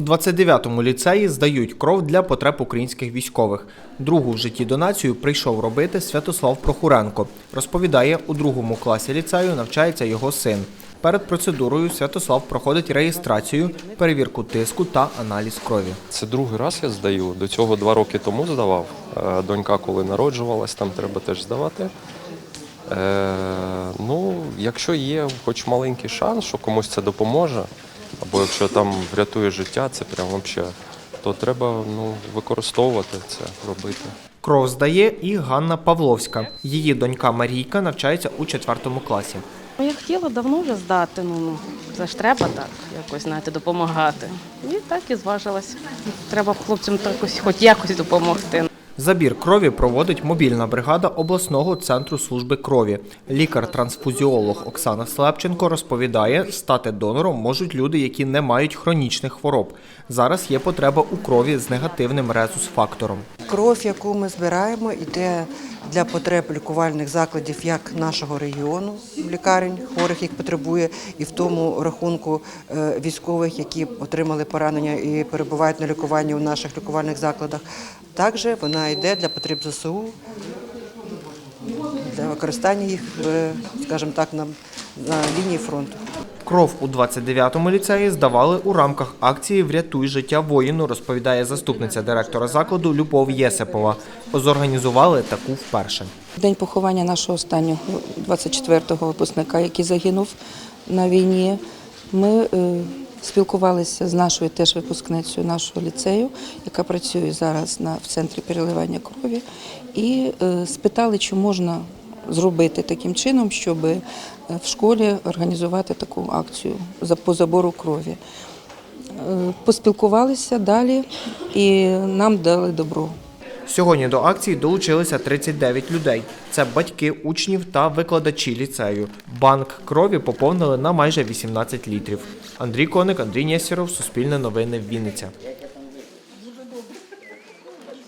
У 29-му ліцеї здають кров для потреб українських військових. Другу в житті донацію прийшов робити Святослав Прохуренко. Розповідає, у другому класі ліцею навчається його син. Перед процедурою Святослав проходить реєстрацію, перевірку тиску та аналіз крові. Це другий раз я здаю. До цього два роки тому здавав. Е, Донька, коли народжувалась, там треба теж здавати. Е, ну, якщо є хоч маленький шанс, що комусь це допоможе, або якщо там врятує життя, це прям взагалі, то треба ну, використовувати це, робити. Кров здає і Ганна Павловська. Її донька Марійка навчається у 4 класі. Ну, Я хотіла давно вже здати, ну, ну це ж треба так, якось знаєте, допомагати. І так і зважилась. Треба хлопцям такось, хоч якось допомогти. Забір крові проводить мобільна бригада обласного центру служби крові. Лікар-трансфузіолог Оксана Слепченко розповідає, стати донором можуть люди, які не мають хронічних хвороб. Зараз є потреба у крові з негативним резус-фактором. Кров, яку ми збираємо, йде для потреб лікувальних закладів як нашого регіону, лікарень хворих, їх потребує, і в тому рахунку е, військових, які отримали поранення і перебувають на лікуванні у наших лікувальних закладах. Також вона йде для потреб ЗСУ, для використання їх, скажімо так, на, на лінії фронту. Кров у 29-му ліцеї здавали у рамках акції Врятуй життя воїну, розповідає заступниця директора закладу Любов Єсипова. Зорганізували таку вперше. День поховання нашого останнього 24-го випускника, який загинув на війні, ми е, спілкувалися з нашою теж випускницею нашого ліцею, яка працює зараз на, в центрі переливання крові, і е, спитали, чи можна зробити таким чином, щоб е, в школі організувати таку акцію по забору крові. Е, Поспілкувалися далі і нам дали добро. Сьогодні до акції долучилися 39 людей. Це батьки, учнів та викладачі ліцею. Банк крові поповнили на майже 18 літрів. Андрій Коник, Андрій Нєсіров, Суспільне новини, Вінниця.